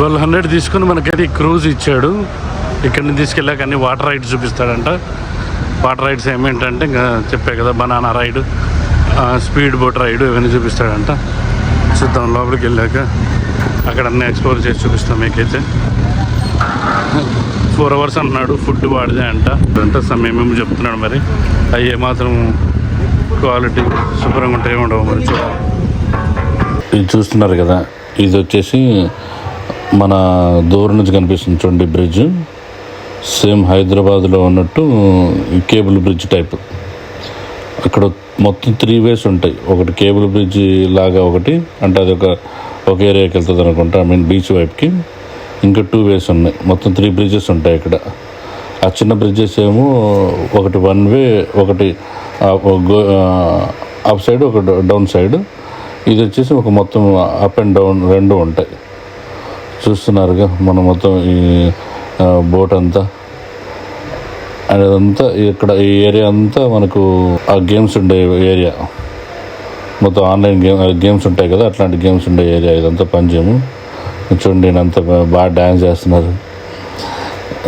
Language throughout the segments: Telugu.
ట్వెల్వ్ హండ్రెడ్ తీసుకుని మనకైతే క్రూజ్ ఇచ్చాడు. ఇక్కడ నుంచి తీసుకెళ్ళాక అన్ని వాటర్ రైడ్స్ చూపిస్తాడంట. వాటర్ రైడ్స్ ఏమేంటంటే ఇంకా చెప్పే కదా banana ride speed boat ride ఇవన్నీ చూపిస్తాడంట. చూద్దాం లోపలికి వెళ్ళాక అక్కడ అన్నీ ఎక్స్ప్లోర్ చేసి చూపిస్తాం మీకైతే. ఫోర్ అవర్స్ అన్నాడు ఫుడ్ వాడిదే అంట. అంటే సమయం చెప్తున్నాడు మరి. అవి ఏమాత్రం క్వాలిటీ శుభ్రంగా ఉంటాయి ఉండవు మరి చూడాలి ఇది చూస్తున్నారు కదా ఇది వచ్చేసి మన దూరం నుంచి కనిపిస్తుంది చూడండి బ్రిడ్జ్. సేమ్ హైదరాబాద్లో ఉన్నట్టు కేబుల్ బ్రిడ్జ్ టైప్. అక్కడ మొత్తం త్రీ వేస్ ఉంటాయి. ఒకటి కేబుల్ బ్రిడ్జ్ లాగా ఒకటి అంటే అది ఒక ఒక ఏరియాకి వెళ్తుంది అనుకుంటా ఐ మీన్ బీచ్ వైపుకి. ఇంకా టూ వేస్ ఉన్నాయి. మొత్తం త్రీ బ్రిడ్జెస్ ఉంటాయి ఇక్కడ. ఆ చిన్న బ్రిడ్జెస్ ఏమో ఒకటి వన్ వే ఒకటి అప్ సైడ్ ఒక డౌన్ సైడ్. ఇది వచ్చేసి ఒక మొత్తం అప్ అండ్ డౌన్ రెండు ఉంటాయి. చూస్తున్నారుగా మనం మొత్తం ఈ బోట్ అంతా. అండ్ అదంతా ఇక్కడ ఈ ఏరియా అంతా మనకు ఆ గేమ్స్ ఉండే ఏరియా మొత్తం ఆన్లైన్ గేమ్ గేమ్స్ ఉంటాయి కదా అట్లాంటి గేమ్స్ ఉండే ఏరియా ఇదంతా పంచాము చూడండి అంత బాగా డ్యాన్స్ చేస్తున్నారు.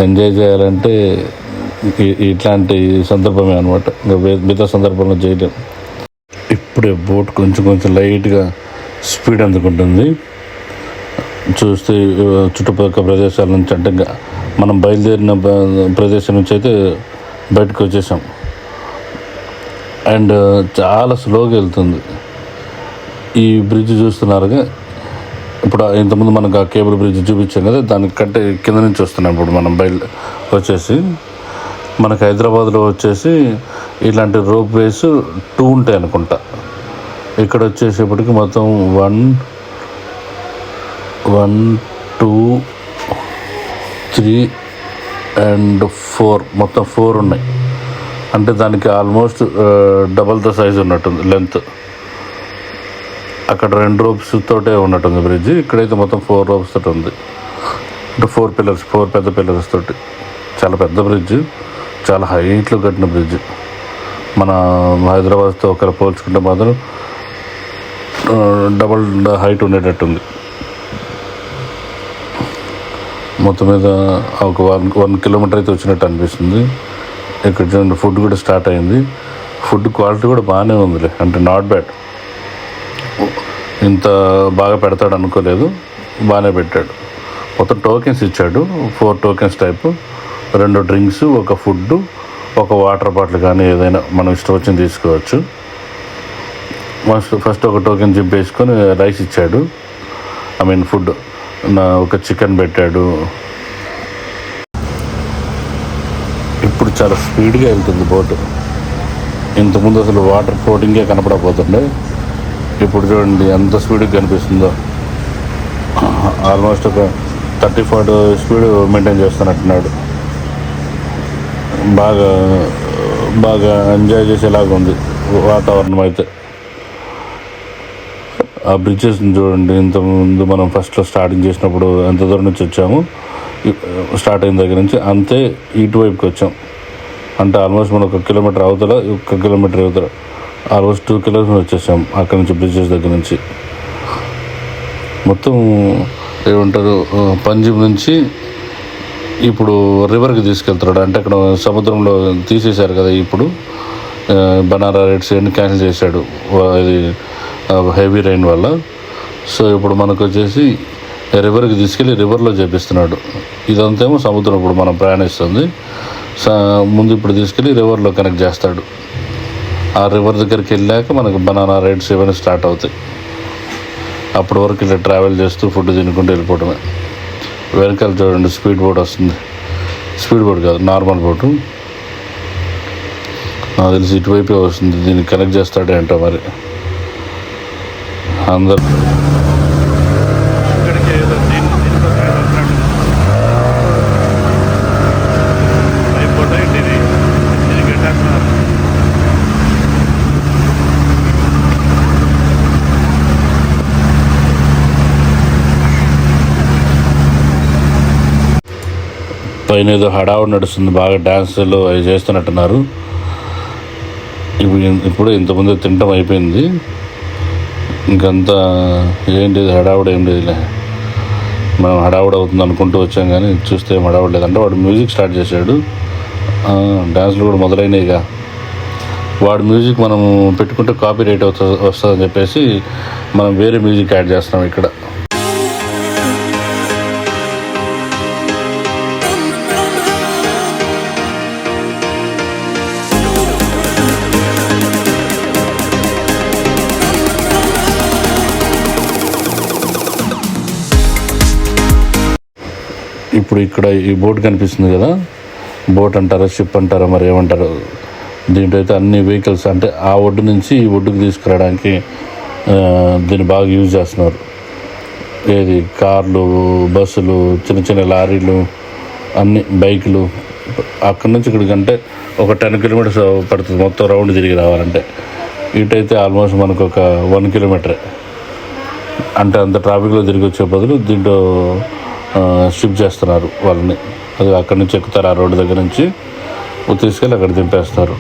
ఎంజాయ్ చేయాలంటే ఇట్లాంటి సందర్భమే అనమాట ఇంకా మిగతా సందర్భంలో చేయలేం. ఇప్పుడే బోట్ కొంచెం కొంచెం లైట్గా స్పీడ్ అందుకుంటుంది. చూస్తే చుట్టుపక్కల ప్రదేశాల నుంచి అంటే మనం బయలుదేరిన ప్రదేశం నుంచి అయితే బయటకు వచ్చేసాం. అండ్ చాలా స్లోగా వెళ్తుంది. ఈ బ్రిడ్జ్ చూస్తున్నారుగా? ఇప్పుడు ఇంతకుముందు మనకు ఆ కేబుల్ బ్రిడ్జ్ చూపించాం కదా దానికంటే కింద నుంచి వస్తున్నాం ఇప్పుడు మనం బయలు వచ్చేసి. మనకు హైదరాబాద్లో వచ్చేసి ఇలాంటి రోప్ వేస్ టూ ఉంటాయి అనుకుంటా. ఇక్కడ వచ్చేసేపటికి మొత్తం one one two three and four. మొత్తం ఫోర్ ఉన్నాయి. అంటే దానికి ఆల్మోస్ట్ డబల్ ద సైజ్ ఉన్నట్టుంది లెంత్. అక్కడ రెండు రోప్స్ తోటే ఉన్నట్టుంది బ్రిడ్జ్. ఇక్కడైతే మొత్తం ఫోర్ రోప్స్ తోటి ఉంది. అంటే ఫోర్ పిల్లర్స్ ఫోర్ పెద్ద పిల్లర్స్ తోటి. చాలా పెద్ద బ్రిడ్జ్. చాలా హైట్లో కట్టిన బ్రిడ్జ్. మన హైదరాబాద్తో ఒకరు పోల్చుకుంటే మాత్రం డబల్ హైట్ ఉండేటట్టుంది. మొత్తం మీద ఒక వన్ వన్ కిలోమీటర్ అయితే వచ్చినట్టు అనిపిస్తుంది. ఇక్కడ చూడండి ఫుడ్ కూడా స్టార్ట్ అయింది. ఫుడ్ క్వాలిటీ కూడా బాగానే ఉందిలే. అంటే నాట్ బ్యాడ్. ఇంత బాగా పెడతాడు అనుకోలేదు. బాగానే పెట్టాడు. మొత్తం టోకెన్స్ ఇచ్చాడు. Four tokens type. రెండు డ్రింక్స్ ఒక ఫుడ్ ఒక వాటర్ బాటిల్ కానీ ఏదైనా మనం ఇష్టం వచ్చింది తీసుకోవచ్చు. ఫస్ట్ ఫస్ట్ ఒక టోకెన్ చింపేసుకొని రైస్ ఇచ్చాడు. I mean food. ఒక చికెన్ పెట్టాడు. ఇప్పుడు చాలా స్పీడ్గా వెళ్తుంది బోటు. ఇంతకుముందు అసలు వాటర్ ఫ్లోటింగే కనపడపోతుండే ఇప్పుడు చూడండి ఎంత స్పీడ్గా కనిపిస్తుందో. ఆల్మోస్ట్ ఒక థర్టీ ఫార్టీ స్పీడ్ మెయింటైన్ చేస్తున్నట్టున్నాడు. బాగా బాగా ఎంజాయ్ చేసేలాగా ఉంది వాతావరణం అయితే. ఆ బ్రిడ్జెస్ చూడండి. ఇంత ముందు మనం ఫస్ట్లో స్టార్టింగ్ చేసినప్పుడు ఎంత దూరం నుంచి వచ్చాము? స్టార్ట్ అయిన దగ్గర నుంచి అంతే ఇటువైపుకి వచ్చాం. అంటే ఆల్మోస్ట్ మనం ఒక కిలోమీటర్ అవతల ఒక కిలోమీటర్ అవతల ఆల్మోస్ట్ టూ కిలోమీటర్స్ వచ్చేసాం అక్కడ నుంచి బ్రిడ్జెస్ దగ్గర నుంచి. మొత్తం ఏమంటారు ఆ, పంజాబ్ నుంచి ఇప్పుడు రివర్కి తీసుకెళ్తున్నాడు. అంటే అక్కడ సముద్రంలో తీసేశారు కదా ఇప్పుడు. బనారా రైడ్స్ అన్ని క్యాన్సిల్ చేశాడు. అది ఇది హెవీ రైన్ వల్ల. సో ఇప్పుడు మనకు వచ్చేసి రివర్కి తీసుకెళ్ళి రివర్లో చేపిస్తున్నాడు. ఇదంతా ఏమో సముద్రం ఇప్పుడు మనం ప్రయాణిస్తుంది. ముందు ఇప్పుడు తీసుకెళ్ళి రివర్లో కనెక్ట్ చేస్తాడు. ఆ రివర్ దగ్గరికి వెళ్ళాక మనకు బనానా రైడ్స్ ఇవన్నీ స్టార్ట్ అవుతాయి. అప్పటి వరకు ఇలా ట్రావెల్ చేస్తూ ఫుడ్ తినుకుంటూ వెళ్ళిపోవడమే. వెనకాల చూడండి స్పీడ్ బోట్ వస్తుంది. స్పీడ్ బోట్ కాదు నార్మల్ బోటు. నాకు తెలిసి ఇటువైపే వస్తుంది. దీన్ని కనెక్ట్ చేస్తాడే అంట మరి. అందరు. పైన ఏదో హడావుడు నడుస్తుంది. బాగా డ్యాన్సులు అవి చేస్తున్నట్టున్నారు. ఇప్పుడు ఇంతమంది తినటం అయిపోయింది. ఇంకంతా ఏంటి హడావుడు ఏం లేదులే. మనం హడావుడు అవుతుంది అనుకుంటూ వచ్చాం కానీ చూస్తే ఏం హడావుడు లేదంటే వాడు మ్యూజిక్ స్టార్ట్ చేశాడు. డ్యాన్స్లు కూడా మొదలైనవిగా వాడు మ్యూజిక్ మనం పెట్టుకుంటే కాపీ రేట్ అవుతుంది వస్తుందని చెప్పేసి మనం వేరే మ్యూజిక్ యాడ్ చేస్తున్నాం ఇక్కడ. ఇప్పుడు ఇక్కడ ఈ బోట్ కనిపిస్తుంది కదా? బోట్ అంటారా షిప్ అంటారా మరి ఏమంటారు? దీంట్లో అయితే అన్ని వెహికల్స్ అంటే ఆ ఒడ్డు నుంచి ఈ ఒడ్డుకు తీసుకురావడానికి దీన్ని బాగా యూజ్ చేస్తున్నారు. ఏది? కార్లు బస్సులు చిన్న చిన్న లారీలు అన్ని బైకులు. అక్కడి నుంచి ఇక్కడికి అంటే ఒక టెన్ కిలోమీటర్స్ పడుతుంది. మొత్తం రౌండ్ తిరిగి రావాలంటే. ఇటైతే ఆల్మోస్ట్ మనకు ఒక వన్ కిలోమీటరే. అంటే అంత ట్రాఫిక్లో తిరిగి వచ్చే బదులు దీంట్లో షిఫ్ట్ చేస్తున్నారు వాళ్ళని. అది అక్కడి నుంచి ఎక్కుతారు ఆ రోడ్డు దగ్గర నుంచి. తీసుకెళ్ళి అక్కడ దింపేస్తారు.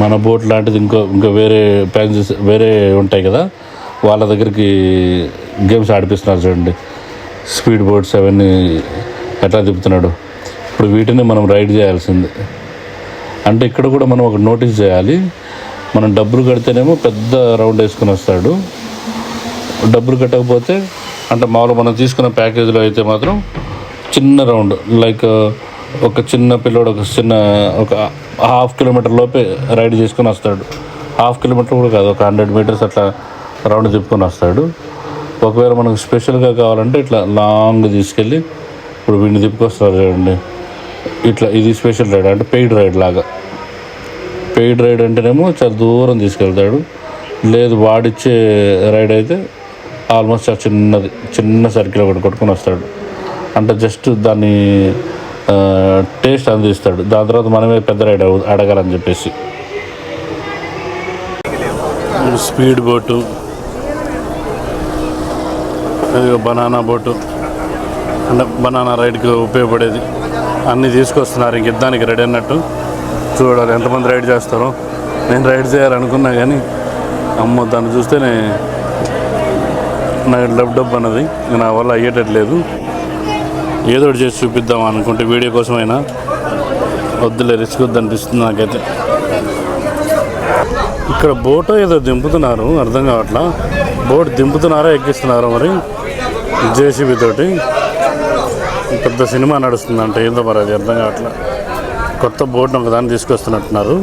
మన బోట్ లాంటిది ఇంకో ఇంకా వేరే ప్యాసింజర్స్ వేరే ఉంటాయి కదా. వాళ్ళ దగ్గరికి గేమ్స్ ఆడిపిస్తున్నారు చూడండి. స్పీడ్ బోట్స్ అవన్నీ ఎట్లా తిప్పుతున్నాడు ఇప్పుడు వీటిని మనం రైడ్ చేయాల్సింది. అంటే ఇక్కడ కూడా మనం ఒక నోటీస్ చేయాలి. మనం డబ్బులు కడితేనేమో పెద్ద రౌండ్ వేసుకుని వస్తాడు. డబ్బులు కట్టకపోతే అంటే మామూలుగా మనం తీసుకున్న ప్యాకేజీలో అయితే మాత్రం చిన్న రౌండ్ లైక్ ఒక చిన్న పిల్లోడు ఒక చిన్న ఒక హాఫ్ కిలోమీటర్ లోపే రైడ్ చేసుకొని వస్తాడు. హాఫ్ కిలోమీటర్ కూడా కాదు ఒక హండ్రెడ్ మీటర్స్ అట్లా రౌండ్ తిప్పుకొని వస్తాడు. ఒకవేళ మనకు స్పెషల్గా కావాలంటే ఇట్లా లాంగ్ తీసుకెళ్ళి ఇప్పుడు వీడిని తిప్పుకొస్తారు చూడండి. ఇట్లా ఇది స్పెషల్ రైడ్ అంటే పెయిడ్ రైడ్ లాగా. పెయిడ్ రైడ్ అంటేనేమో చాలా దూరం తీసుకెళ్తాడు. లేదు వాడిచ్చే రైడ్ అయితే ఆల్మోస్ట్ చాలా చిన్నది చిన్న సర్కిల్ ఒకటి కొట్టుకొని వస్తాడు. అంటే జస్ట్ దాన్ని టేస్ట్ అందిస్తాడు. దాని తర్వాత మనమే పెద్ద రైడ్ అడగాలని చెప్పేసి. Speed boat. Banana boat. అంటే బనానా రైడ్కి ఉపయోగపడేది. అన్నీ తీసుకొస్తున్నారు. ఇంక ఇద్దానికి రెడీ అన్నట్టు. చూడాలి ఎంతమంది రైడ్ చేస్తారో. నేను రైడ్ చేయాలనుకున్నా కానీ అమ్మో దాన్ని చూస్తేనే నాకు డబ్బు డబ్బు అన్నది. నా వల్ల అయ్యేటట్లేదు. ఏదో ఒకటి చేసి చూపిద్దాం అనుకుంటే వీడియో కోసమైనా. వద్దులే రిస్క్ వద్దనిపిస్తుంది నాకైతే. ఇక్కడ బోట్ ఏదో దింపుతున్నారు అర్థం కావట్లా? బోట్ దింపుతున్నారా ఎక్కిస్తున్నారా మరి? జేసీబీ తోటి. పెద్ద సినిమా నడుస్తుందంటే ఏందో మరి అది అర్థం కావట్లా? కొత్త బోట్ను ఒకదాన్ని తీసుకొస్తున్నట్టున్నారు.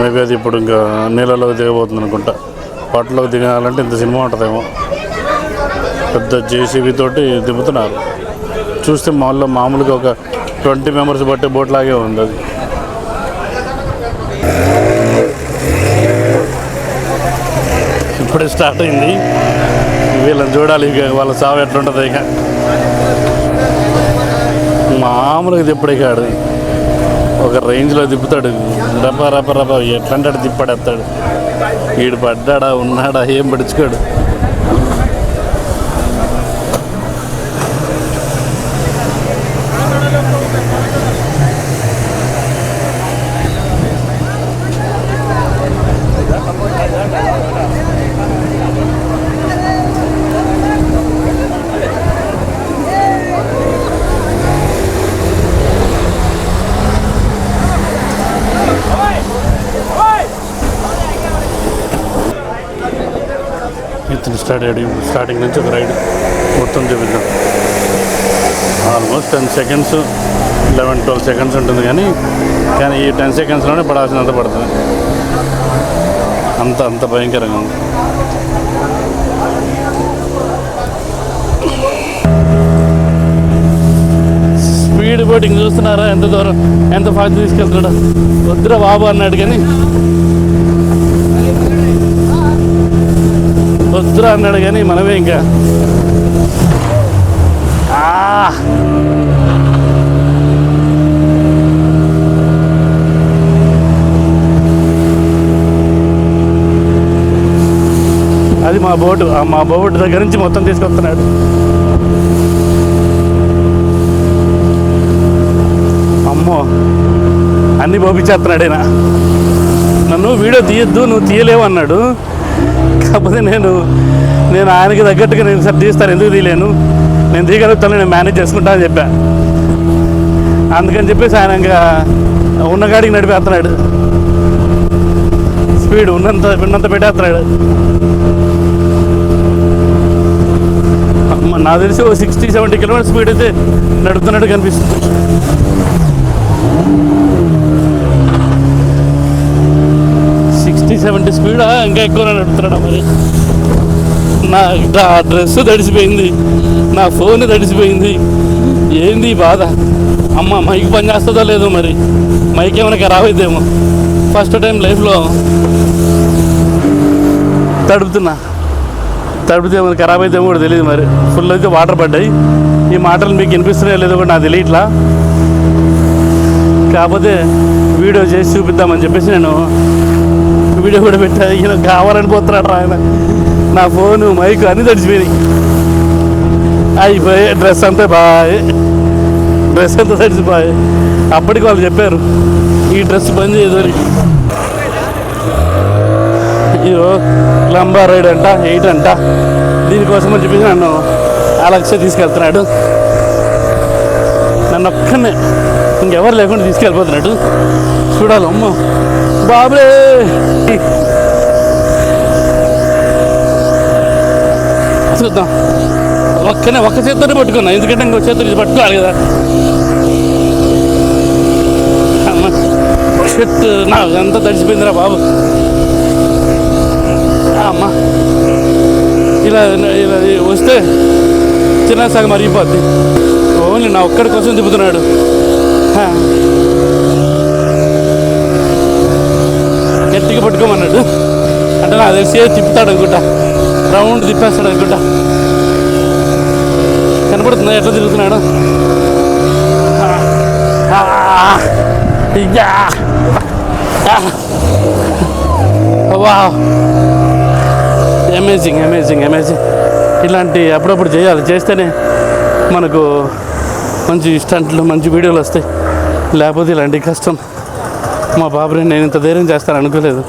మేబీ అది ఇప్పుడు ఇంకా నీళ్ళలోకి దిగబోతుంది అనుకుంటా. వాటిలోకి దిగాలంటే ఇంత సినిమా ఉంటుందేమో. పెద్ద జేసీబీ తోటి దింపుతున్నారు. చూస్తే మామూలుగా మామూలుగా ఒక ట్వంటీ మెంబర్స్ పట్టే బోట్ లాగే ఉంది అది. ఇప్పుడే స్టార్ట్ అయింది. వీళ్ళని చూడాలి ఇక వాళ్ళ సాగు ఎట్లుంటుంది ఇక. మామూలుగా తిప్పడే కాడు ఒక రేంజ్లో తిప్పుతాడు రప రప రప ఎట్లంటే అటు తిప్పడేస్తాడు వీడు పడ్డాడా ఉన్నాడా ఏం పడుచుకోడు స్టార్ట్ అయ్యాడు. స్టార్టింగ్ నుంచి ఒక రైడ్ మొత్తం చూపిద్దాం. Almost ten seconds eleven twelve seconds ఉంటుంది కానీ కానీ ఈ టెన్ సెకండ్స్లోనే పడాల్సినంత పడుతుంది. అంత అంత భయంకరంగా ఉంది. స్పీడ్ బోటింగ్ చూస్తున్నారా? ఎంత దూరం ఎంత ఫాస్ట్ తీసుకెళ్తున్నాడు? వద్దురా బాబు అన్నాడు కానీ వస్తురా అన్నాడు కానీ మనమే ఇంకా. అది మా బోటు. మా బోటు దగ్గర నుంచి మొత్తం తీసుకొస్తున్నాడు. అమ్మో! అన్ని పంపించేస్తున్నాడేనా నన్ను వీడియో తీయొద్దు నువ్వు తీయలేవు అన్నాడు. కాకపోతే నేను నేను ఆయనకి తగ్గట్టుగా నేను సార్ తీస్తాను ఎందుకు తీయలేను? నేను తీయగలుగుతాను నేను మేనేజ్ చేసుకుంటా అని చెప్పా. అందుకని చెప్పేసి ఆయన ఇంకా ఉన్న గాడికి నడిపేస్తున్నాడు. స్పీడ్ ఉన్నంత ఉన్నంత పెట్టేస్తున్నాడు. అమ్మ, నాకు తెలిసి ఓ సిక్స్టీ సెవెంటీ కిలోమీటర్ స్పీడ్ అయితే నడుపుతున్నట్టు కనిపిస్తుంది సిక్స్టీ సెవెంటీ స్పీడా ఇంకా ఎక్కువ నడుపుతున్నాడా మరి? నా డ్రెస్ తడిసిపోయింది. నా ఫోన్ తడిసిపోయింది. ఏంది బాధ? అమ్మ మైక్ పని చేస్తుందో లేదో మరి? మైక్ ఏమైనా ఖరాబ్ అయిద్దేమో ఫస్ట్ టైం లైఫ్లో తడుపుతున్నా. తడిపితే ఏమైనా ఖరాబ్ అయితే కూడా తెలియదు మరి. ఫుల్ అయితే వాటర్ పడ్డాయి. ఈ మాటలు మీకు వినిపిస్తున్నాయో లేదో కూడా నాకు తెలియట్లా. కాకపోతే వీడియో చేసి చూపిద్దామని చెప్పేసి నేను వీడియో కూడా పెట్టా ఈయన కావాలని పోతున్నాడు ఆయన. నా ఫోను మైక్ అన్ని తడిచిపోయినాయి. అయిపోయి డ్రెస్ అంతా బాయ్. డ్రెస్ అంతా తడిచిపోయి అప్పటికి వాళ్ళు చెప్పారు ఈ డ్రెస్ పని చేయదు ఇదో లంబా రైడ్ అంట ఎయిట్ అంట. దీనికోసం అని చెప్పేసి నన్ను ఆ తీసుకెళ్తున్నాడు. నన్ను ఒక్కనే ఇంకెవరు లేకుండా తీసుకెళ్ళిపోతున్నాడు. చూడాలి అమ్మో. బాబే చూద్దాం. ఒక్కనే ఒక్క చేత్తోనే పట్టుకున్నా. ఎందుకంటే ఇంకో చేతులు పట్టుకోవాలి కదా. అమ్మ నా ఎంత తడిచిపోయిందిరా బాబు. అమ్మ ఇలా ఇలా వస్తే చిన్న సగం మరిగిపోద్ది. ఓన్లీ నా ఒక్కడి కోసం తిప్పుతున్నాడు. గట్టిగా పట్టుకోమన్నాడు. అంటే నాకు తెలిసి తిప్పుతాడు అనుకుంటా. రౌండ్ తిప్పేస్తాడు అనుకుంటా. కనపడుతుందా? ఎట్లా తిరుగుతున్నాడు? ఆ. అమేజింగ్ అమేజింగ్ అమేజింగ్ ఇలాంటి అప్పుడప్పుడు చేయాలి. చేస్తేనే మనకు మంచి స్టంట్లు మంచి వీడియోలు వస్తాయి. లేకపోతే ఇలాంటి కష్టం. మా బాబుని నేను ఇంత ధైర్యం చేస్తాను అనుకోలేదు.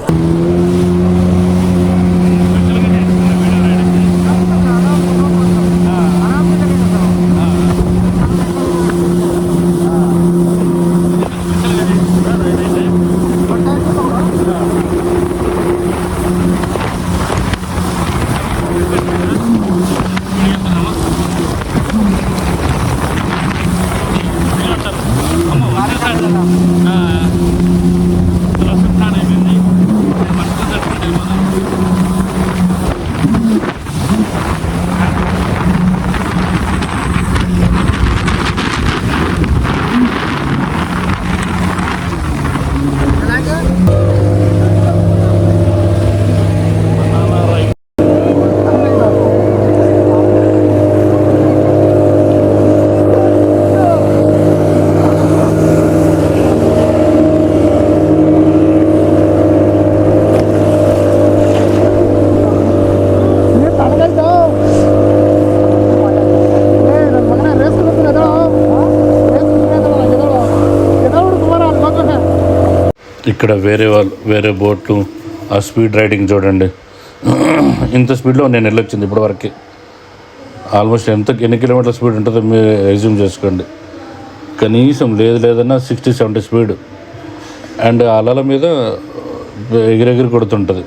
ఇక్కడ వేరే వాళ్ళు వేరే బోట్లు ఆ స్పీడ్ రైడింగ్ చూడండి. ఇంత స్పీడ్లో నేను వెళ్ళొచ్చింది ఇప్పటివరకు. ఆల్మోస్ట్ ఎంత ఎన్ని కిలోమీటర్ల స్పీడ్ ఉంటుందో మీరు ఎజ్యూమ్ చేసుకోండి. కనీసం లేదు లేదన్నా సిక్స్టీ సెవెంటీ స్పీడ్ అండ్ అలల మీద ఎగిరెగిరి కొడుతుంటుంది.